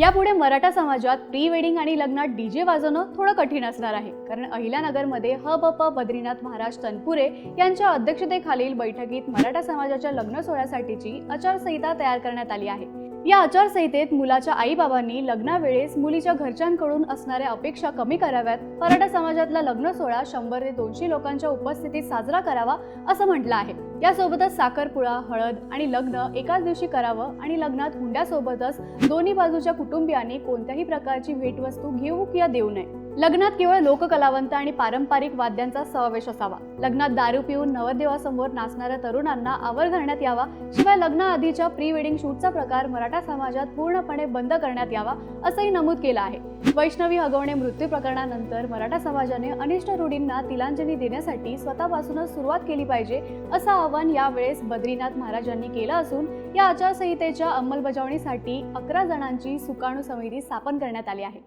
यापुढे मराठा समाजात pre wedding आणि लग्नात डीजे वाजवणं थोडं कठीण असणार आहे. कारण अहिल्यानगरमध्ये ह ब प बद्रीनाथ महाराज तनपुरे यांच्या अध्यक्षतेखालील बैठकीत मराठा समाजाच्या लग्न सोहळ्यासाठीची आचारसंहिता तयार करण्यात आली आहे. या आचारसंहितेत मुलाच्या आईबाबांनी लग्नावेळेस मुलीच्या घरच्यांकडून असणाऱ्या अपेक्षा कमी कराव्यात मराठा समाजातला लग्न सोहळा शंभर ते दोनशे लोकांच्या उपस्थितीत साजरा करावा असं म्हटलं आहे. यासोबतच साखरपुळा हळद आणि लग्न एकाच दिवशी करावं आणि लग्नात हुंड्यासोबतच दोन्ही बाजूच्या कुटुंबियांनी कोणत्याही प्रकारची भेटवस्तू घेऊ किंवा देऊ नये. लग्नात केवळ लोककलावंत आणि पारंपरिक वाद्यांचा समावेश असावा. लग्नात दारू पिऊन नवरदेवासमोर नाचणाऱ्या तरुणांना आवर घालण्यात यावा. शिवाय लग्नाआधीच्या प्री वेडिंग शूटचा प्रकार मराठा समाजात पूर्णपणे बंद करण्यात यावा असंही नमूद केलं आहे. वैष्णवी हगवणे मृत्यू प्रकरणानंतर मराठा समाजाने अनिष्ट रूढींना तिलांजली देण्यासाठी स्वतःपासूनच सुरुवात केली पाहिजे असं आवाहन यावेळेस बद्रीनाथ महाराजांनी केलं असून या आचारसंहितेच्या अंमलबजावणीसाठी अकरा जणांची सुकाणू समिती स्थापन करण्यात आली आहे.